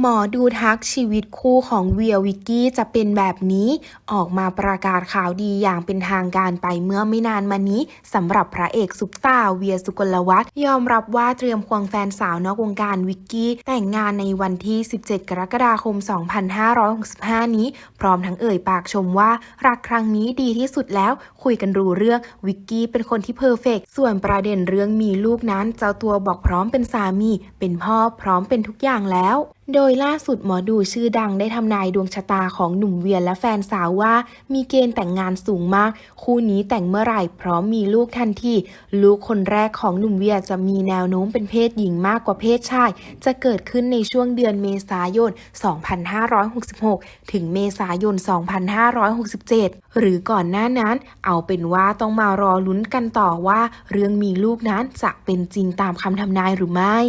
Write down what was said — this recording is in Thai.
หมอดูทักชีวิตคู่ของเวียวิกกี้จะเป็นแบบนี้ ออกมาประกาศข่าวดีอย่างเป็นทางการไปเมื่อไม่นานมานี้สำหรับพระเอกซุปตาเวียสุกลวัฒน์ยอมรับว่าเตรียมควงแฟนสาวนอกวงการวิกกี้ แต่งงานในวันที่ 17 กรกฎาคม 2565 นี้ พร้อมทั้งเอ่ยปากชมว่า รักครั้งนี้ดีที่สุดแล้ว คุยกันรู้เรื่องวิกกี้เป็นคนที่เพอร์เฟกต์ส่วนประเด็นเรื่องมีลูกนั้นเจ้าตัวบอกพร้อมเป็นสามี เป็นพ่อพร้อมเป็นทุกอย่างแล้ว โดยล่าสุดหมอดูชื่อดังได้ทำนายดวงชะตาของหนุ่มเวียและแฟนสาวว่า มีเกณฑ์แต่งงานสูงมาก คู่นี้แต่งเมื่อไหร่พร้อมมีลูกทันทีลูกคนแรกของหนุ่มเวียจะมีแนวโน้มเป็นเพศหญิงมากกว่าเพศชาย จะเกิดขึ้นในช่วงเดือนเมษายน 2566 ถึงเมษายน 2567 หรือก่อนหน้านั้น เอาเป็นว่าต้องมารอลุ้นกันต่อว่า เรื่องมีลูกนั้นจะเป็นจริงตามคำทำนายหรือไม่